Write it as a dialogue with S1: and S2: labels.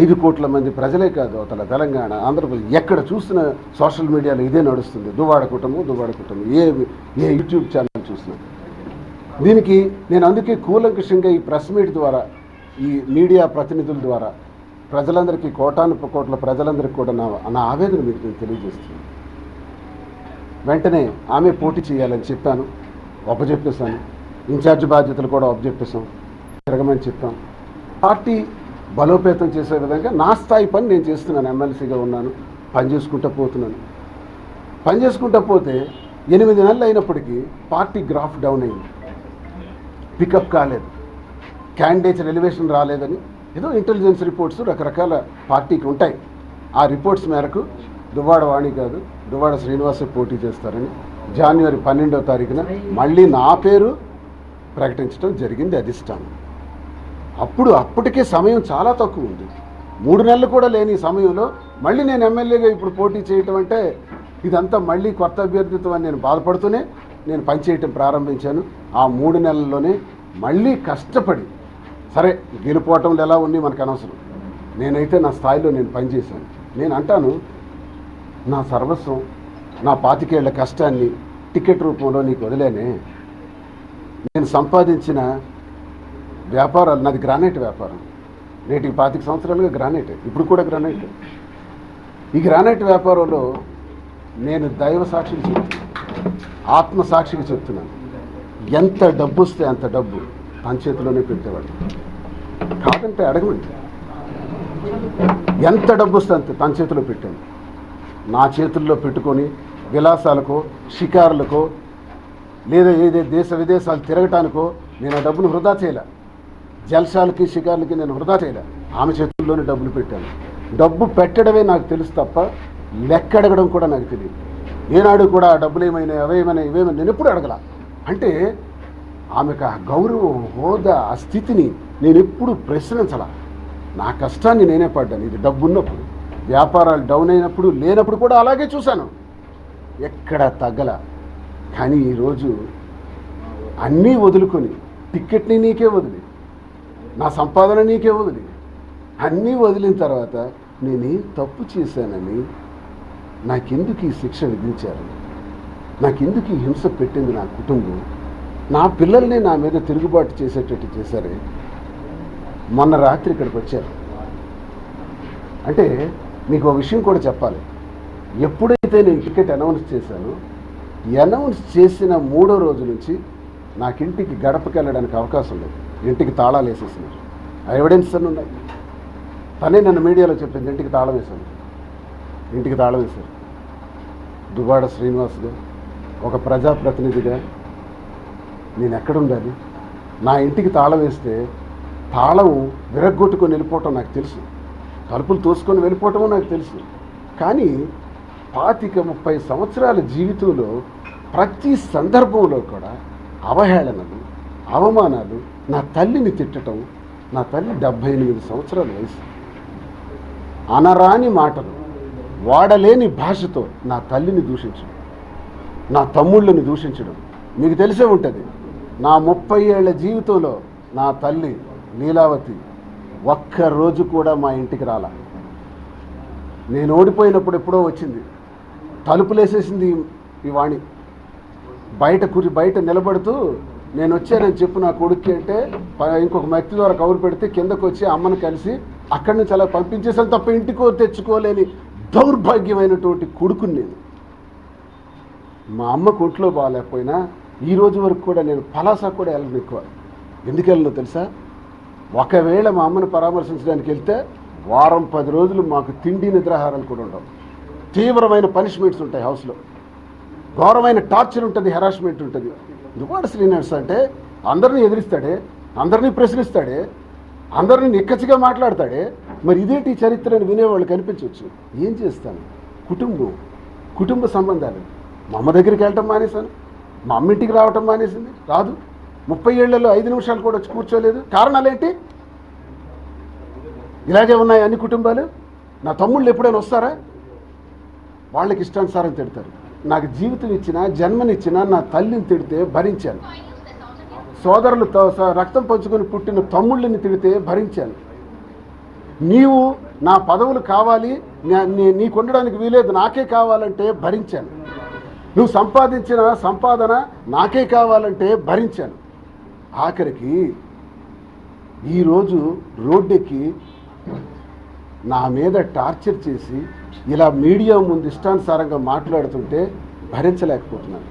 S1: ఐదు కోట్ల మంది ప్రజలే కాదు అవతల తెలంగాణ ఆంధ్రప్రదేశ్ ఎక్కడ చూసిన సోషల్ మీడియాలో ఇదే నడుస్తుంది. దువ్వాడ కుటుంబం దువ్వాడ కుటుంబం. ఏ ఏ యూట్యూబ్ ఛానల్ చూసినా. దీనికి నేను అందుకే కూలంకషంగా ఈ ప్రెస్ మీట్ ద్వారా ఈ మీడియా ప్రతినిధుల ద్వారా ప్రజలందరికీ కోటాను కోట్ల ప్రజలందరికీ కూడా నా నా ఆవేదన మీకు నేను తెలియజేస్తున్నాను. వెంటనే ఆమె పోటీ చేయాలని చెప్పాను. ఒప్పజెప్పేశాను ఇన్ఛార్జ్ బాధ్యతలు కూడా ఒప్పజెప్పేశాం తిరగమని చెప్పాం. పార్టీ బలోపేతం చేసే విధంగా నా స్థాయి పని నేను చేస్తున్నాను ఎమ్మెల్సీగా ఉన్నాను పని చేసుకుంటూ పోతున్నాను. పని చేసుకుంటూ పోతే ఎనిమిది నెలలు అయినప్పటికీ పార్టీ గ్రాఫ్ డౌన్ అయింది. పికప్ కాలేదు. క్యాండిడేట్స్ ఎలివేషన్ రాలేదని ఏదో ఇంటెలిజెన్స్ రిపోర్ట్స్ రకరకాల పార్టీకి ఉంటాయి. ఆ రిపోర్ట్స్ మేరకు దువ్వాడ వాణి కాదు దువ్వాడ శ్రీనివాసే పోటీ చేస్తారని జనవరి పన్నెండవ తారీఖున మళ్ళీ నా పేరు ప్రకటించడం జరిగింది అధిష్టానం. అప్పుడు అప్పటికే సమయం చాలా తక్కువ ఉంది. మూడు నెలలు కూడా లేని ఈ సమయంలో మళ్ళీ నేను ఎమ్మెల్యేగా ఇప్పుడు పోటీ చేయటం అంటే ఇదంతా మళ్ళీ కొత్త అభ్యర్థిత్వం అని నేను బాధపడుతూనే నేను పనిచేయటం ప్రారంభించాను. ఆ మూడు నెలల్లోనే మళ్ళీ కష్టపడి సరే గెలుపోవటంలో ఎలా ఉంది మనకు అనవసరం. నేనైతే నా స్థాయిలో నేను పనిచేశాను నేను అంటాను నా సర్వస్వం నా పాతికేళ్ళ కష్టాన్ని టికెట్ రూపంలో నీకు వదిలేనే. నేను సంపాదించిన వ్యాపారాలు నాది గ్రానైట్ వ్యాపారం. నేటి పాతిక సంవత్సరాలుగా గ్రానైట్. ఇప్పుడు కూడా గ్రానైట్. ఈ గ్రానైట్ వ్యాపారంలో నేను దైవ సాక్షికి చెప్తున్నాను. ఆత్మ సాక్షికి చెప్తున్నాను. ఎంత డబ్బు వస్తే అంత డబ్బు తన చేతిలోనే పెట్టేవాడు. కాదంటే అడగమండి. ఎంత డబ్బు వస్తే అంత తన చేతిలో పెట్టాను. నా చేతుల్లో పెట్టుకొని విలాసాలకో షికారులకో లేదా ఏదే దేశ విదేశాలు తిరగటానికో నేను ఆ డబ్బును వృధా చేయలే. జల్సాలకి షికార్లకి నేను వృధా చేయలే. ఆమె చేతుల్లోనే డబ్బులు పెట్టాను. డబ్బు పెట్టడమే నాకు తెలుసు తప్ప లెక్క అడగడం కూడా నాకు తెలియదు. ఏనాడు కూడా డబ్బులు ఏమైనా అవేమైనా ఇవేమైనా నేను ఎప్పుడు అడగల. అంటే ఆమెకు ఆ గౌరవం హోదా ఆ స్థితిని నేను ఎప్పుడు ప్రశ్నించాల. నా కష్టాన్ని నేనే పడ్డాను. ఇది డబ్బు ఉన్నప్పుడు వ్యాపారాలు డౌన్ అయినప్పుడు లేనప్పుడు కూడా అలాగే చూశాను. ఎక్కడ తగ్గల కానీ ఈరోజు అన్నీ వదులుకొని టిక్కెట్ని నీకే వదిలి. నా సంపాదన నీకే వదిలి అన్నీ వదిలిన తర్వాత నేనేం తప్పు చేశానని నాకెందుకు ఈ శిక్ష విధించారు? నాకెందుకు ఈ హింస పెట్టింది నా కుటుంబం? నా పిల్లల్ని నా మీద తిరుగుబాటు చేసేటట్టు చేశారే? మొన్న రాత్రి ఇక్కడికి వచ్చారు. అంటే మీకు ఒక విషయం కూడా చెప్పాలి. ఎప్పుడైతే నేను టికెట్ అనౌన్స్ చేశానో అనౌన్స్ చేసిన మూడో రోజు నుంచి నాకు ఇంటికి అవకాశం లేదు. ఇంటికి తాళాలు వేసేసినారు ఆ ఎవిడెన్స్ అన్నీ ఉన్నాయి. తనే నన్ను మీడియాలో చెప్పింది ఇంటికి తాళం వేశాను. ఇంటికి తాళం వేశారు. దుబాడ శ్రీనివాస్గా ఒక ప్రజాప్రతినిధిగా నేను ఎక్కడుండాలి నా ఇంటికి తాళం వేస్తే తాళం విరగ్గొట్టుకొని వెళ్ళిపోవటం నాకు తెలుసు. తలుపులు తోసుకొని వెళ్ళిపోవటమో నాకు తెలుసు. కానీ పాతిక ముప్పై సంవత్సరాల జీవితంలో ప్రతి సందర్భంలో కూడా అవహేళనలు అవమానాలు నా తల్లిని తిట్టడం నా తల్లి డెబ్భై ఎనిమిది సంవత్సరాల వయసు. అనరాని మాటలు వాడలేని భాషతో నా తల్లిని దూషించడం నా తమ్ముళ్ళని దూషించడం మీకు తెలిసే ఉంటుంది. నా ముప్పై ఏళ్ళ జీవితంలో నా తల్లి లీలావతి ఒక్క రోజు కూడా మా ఇంటికి రాల. నేను ఓడిపోయినప్పుడు ఎప్పుడో వచ్చింది. తలుపులేసేసింది ఈ వాణి. బయట కురి బయట నిలబడుతూ నేను వచ్చానని చెప్పు నా కొడుక్కి అంటే ప- ఇంకొక వ్యక్తి ద్వారా కవర్ పెడితే కిందకు వచ్చి అమ్మను కలిసి అక్కడి నుంచి అలా పంపించేసాను తప్ప ఇంటికో తెచ్చుకోలేని దౌర్భాగ్యమైనటువంటి కొడుకుని నేను. మా అమ్మ కొట్లో బాగాలేకపోయినా ఈ రోజు వరకు కూడా నేను పలాసా కూడా వెళ్ళను ఎక్కువ. ఎందుకు వెళ్ళను తెలుసా? ఒకవేళ మా అమ్మని పరామర్శించడానికి వెళ్తే వారం పది రోజులు మాకు తిండి నిద్రాహారాలు కూడా ఉండవు. తీవ్రమైన పనిష్మెంట్స్ ఉంటాయి హౌస్లో. ఘోరమైన టార్చర్ ఉంటుంది హెరాస్మెంట్ ఉంటుంది. దువాడ శ్రీనివాస్ అంటే అందరినీ ఎదిరిస్తాడే అందరినీ ప్రశ్నిస్తాడే అందరినీ నిక్కచ్చిగా మాట్లాడతాడే. మరి ఇదేంటి ఈ చరిత్రని వినేవాళ్ళు కనిపించవచ్చు. ఏం చేస్తాను? కుటుంబం కుటుంబ సంబంధాలు. మా అమ్మ దగ్గరికి వెళ్ళటం మానేశాను. మా అమ్మ ఇంటికి రావటం మానేసింది. రాదు. ముప్పై ఏళ్ళలో ఐదు నిమిషాలు కూడా వచ్చి కూర్చోలేదు. కారణాలేంటి? ఇలాగే ఉన్నాయి అన్ని కుటుంబాలు. నా తమ్ముళ్ళు ఎప్పుడైనా వస్తారా? వాళ్ళకి ఇష్టానుసారం తిడతారు. నాకు జీవితం ఇచ్చిన జన్మనిచ్చిన నా తల్లిని తిడితే భరించాను. సోదరులతో రక్తం పంచుకొని పుట్టిన తమ్ముళ్ళని తిడితే భరించాను. నీవు నా పదవులు కావాలి నీ- నీకు ఉండడానికి వీలేదు నాకే కావాలంటే భరించాను. నువ్వు సంపాదించిన సంపాదన నాకే కావాలంటే భరించాను. ఆఖరికి ఈరోజు రోడ్డెక్కి నా మీద టార్చర్ చేసి ఇలా మీడియా ముందు ఇష్టానుసారంగా మాట్లాడుతుంటే భరించలేకపోతున్నాను